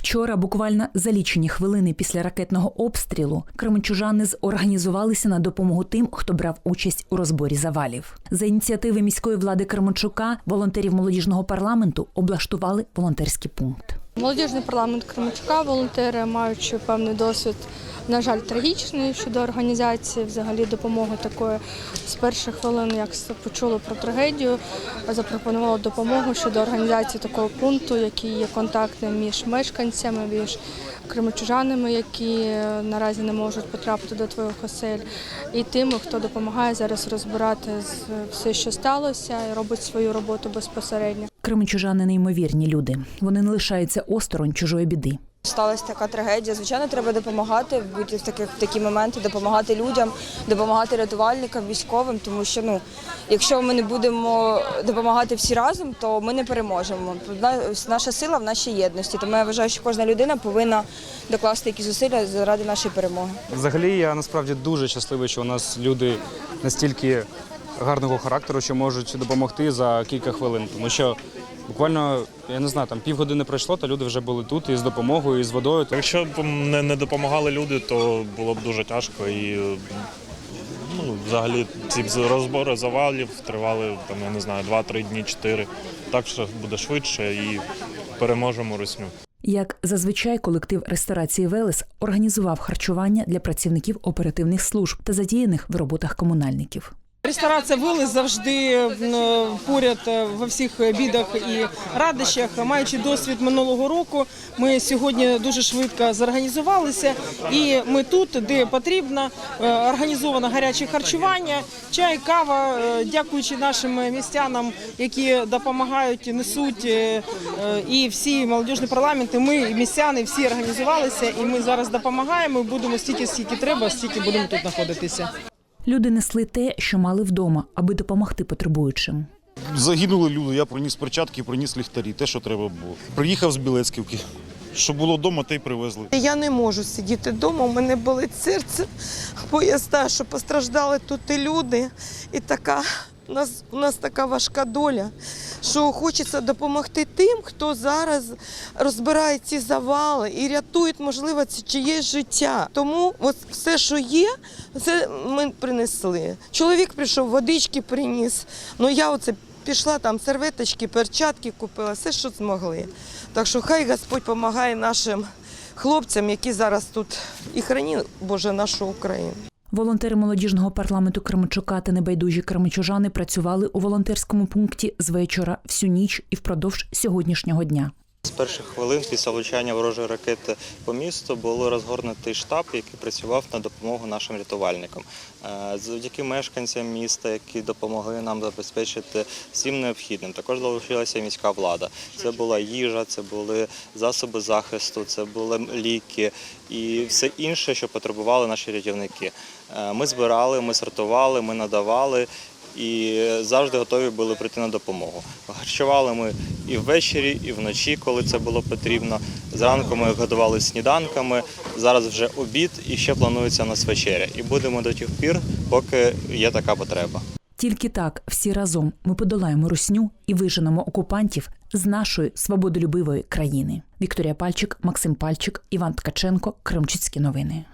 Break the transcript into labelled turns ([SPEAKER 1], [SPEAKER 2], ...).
[SPEAKER 1] Вчора, буквально за лічені хвилини після ракетного обстрілу, кременчужани зорганізувалися на допомогу тим, хто брав участь у розборі завалів. За ініціативи міської влади Кременчука, волонтерів молодіжного парламенту облаштували волонтерський пункт.
[SPEAKER 2] Молодіжний парламент Кременчука, волонтери, маючи певний досвід, на жаль, трагічний щодо організації, взагалі допомоги такої з перших хвилин, як почули про трагедію, запропонували допомогу щодо організації такого пункту, який є контактним між мешканцями, між кременчужанами, які наразі не можуть потрапити до твоїх осель, і тими, хто допомагає зараз розбирати все, що сталося, і робить свою роботу безпосередньо.
[SPEAKER 1] Кременчужани неймовірні люди. Вони не лишаються осторонь чужої біди.
[SPEAKER 3] Сталася така трагедія. Звичайно, треба допомагати бути в таких в такі моменти, допомагати людям, допомагати рятувальникам, військовим, тому що ну, якщо ми не будемо допомагати всі разом, то ми не переможемо. Наша сила в нашій єдності. Тому я вважаю, що кожна людина повинна докласти якісь зусилля заради нашої перемоги.
[SPEAKER 4] Взагалі, я насправді дуже щасливий, що у нас люди настільки гарного характеру, що можуть допомогти за кілька хвилин. Тому що буквально, я не знаю, там півгодини пройшло, та люди вже були тут і з допомогою, і з водою.
[SPEAKER 5] Якщо б не, не допомагали люди, то було б дуже тяжко і ну, взагалі ці розбори завалів тривали там, я не знаю, 2-3 дні, 4. Так що буде швидше і переможемо русню.
[SPEAKER 1] Як зазвичай, колектив ресторації Велес організував харчування для працівників оперативних служб та задіяних в роботах комунальників.
[SPEAKER 6] Ресторація Вили завжди поряд е, во всіх бідах і радощах. Маючи досвід минулого року, ми сьогодні дуже швидко зорганізувалися, і ми тут, де потрібно, е, організовано гаряче харчування, чай, кава. Е, Дякуючи нашим містянам, які допомагають, несуть і всі молодіжні парламенти. Ми містяни всі організувалися, і ми зараз допомагаємо. Будемо стільки, скільки треба, стільки будемо тут знаходитися.
[SPEAKER 1] Люди несли те, що мали вдома, аби допомогти потребуючим.
[SPEAKER 7] Загинули люди, я приніс перчатки, приніс ліхтарі, те, що треба було. Приїхав з Білецьківки. Що було вдома, те й привезли.
[SPEAKER 8] Я не можу сидіти вдома, у мене болить серце, бо я знаю, що постраждали тут і люди. І така, у нас, у нас така важка доля, що хочеться допомогти тим, хто зараз розбирає ці завали і рятує, можливо, чиєсь життя. Тому от все, що є, це ми принесли. Чоловік прийшов, водички приніс. Ну я оце пішла там серветочки, перчатки купила, все, що змогли. Так що хай Господь допомагає нашим хлопцям, які зараз тут і храні, Боже, нашу Україну.
[SPEAKER 1] Волонтери молодіжного парламенту Кременчука та небайдужі кременчужани працювали у волонтерському пункті з вечора всю ніч і впродовж сьогоднішнього дня.
[SPEAKER 9] З перших хвилин після влучання ворожої ракети по місту було розгорнутий штаб, який працював на допомогу нашим рятувальникам. Е, Завдяки мешканцям міста, які допомогли нам забезпечити всім необхідним. Також долучилася міська влада. Це була їжа, це були засоби захисту, це були ліки і все інше, що потребували наші рятівники. Е, Ми збирали, ми сортували, ми надавали і завжди готові були прийти на допомогу. Харчували ми і ввечері, і вночі, коли це було потрібно. Зранку ми годували сніданками. Зараз вже обід і ще планується у нас вечеря. І будемо до тих пір, поки є така потреба.
[SPEAKER 1] Тільки так, всі разом ми подолаємо русню і виженемо окупантів з нашої свободолюбивої країни. Вікторія Пальчик, Максим Пальчик, Іван Ткаченко, Кримчицькі новини.